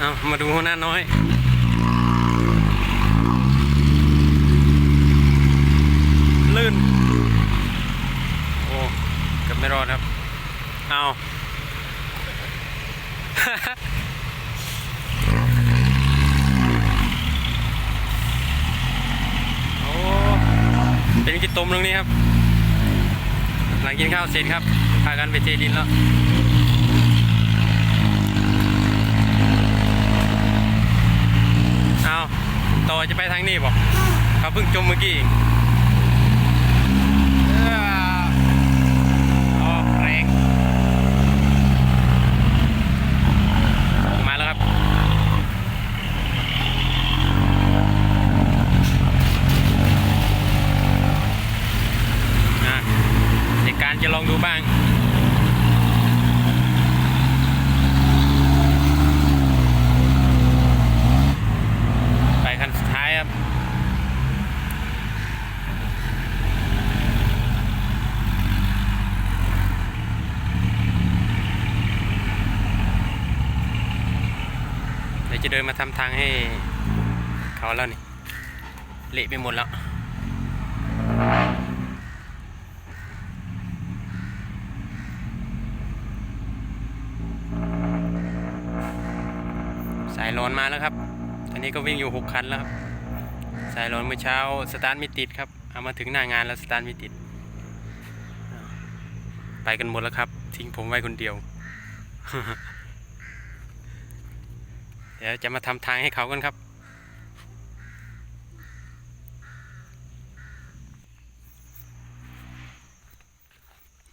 เอามาดูหัวหน้าน้อยลื่น โอ้เกือบไม่รอดครับ เอาโอ้เป็นกินต้มตรงนี้ครับ หลังกินข้าวเสร็จครับพากันไปเทดินแล้ว เอาต่อ จะไปทางนี้บอกเขาเพิ่งจมเมื่อกี้เองเออแรงมาแล้วครับการจะลองดูบ้าง ไปคันสุดท้ายครับ เดี๋ยว จะเดินมาทำทางให้เขาแล้วนี่เละไปหมดแล้วสายร้อนมาแล้วครับ ตอนนี้ก็วิ่งอยู่หกคันแล้วครับ สายร้อนเมื่อเช้าสตาร์ทไม่ติดครับ เอามาถึงหน้างานแล้วสตาร์ทไม่ติด ไปกันหมดแล้วครับ ทิ้งผมไว้คนเดียว เดี๋ยวจะมาทำทางให้เขากันครับ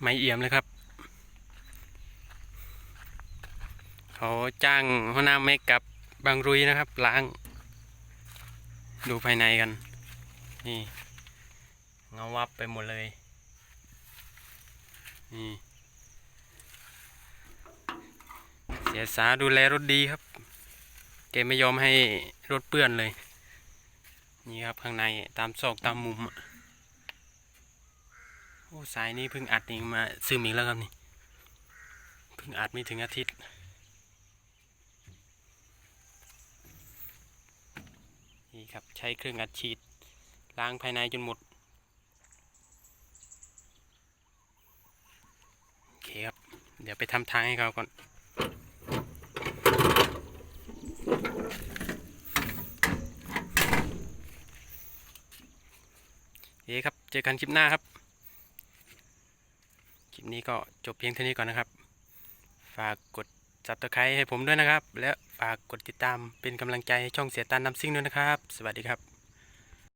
ไม่เอี่ยมเลยครับ เขาจ้างหัวหน้าเมกกับบางรุยนะครับ ล้าง ดูภายในกัน นี่เงาวับไปหมดเลย นี่เสียสาดูแลรถดีครับ แกไม่ยอมให้รถเปื้อนเลย นี่ครับข้างในตามซอกตามมุมโอ้สายนี้เพิ่งอัดนี่มาซึมอีกแล้วครับนี่เพิ่งอัดไม่ถึงอาทิตย์นี่ครับใช้เครื่องอัดฉีดล้างภายในจนหมดโอเคครับ เดี๋ยวไปทำทางให้เขาก่อน โอเคครับ เจ อกันคลิปหน้าครับ คลิปนี้ก็จบเพียงเท่านี้ก่อนนะครับ ฝากกด subscribe ให้ผมด้วยนะครับ และฝากกดติดตามเป็นกำลังใจให้ช่องเสียตันน้ำซิ่งด้วยนะครับ สวัสดีครับ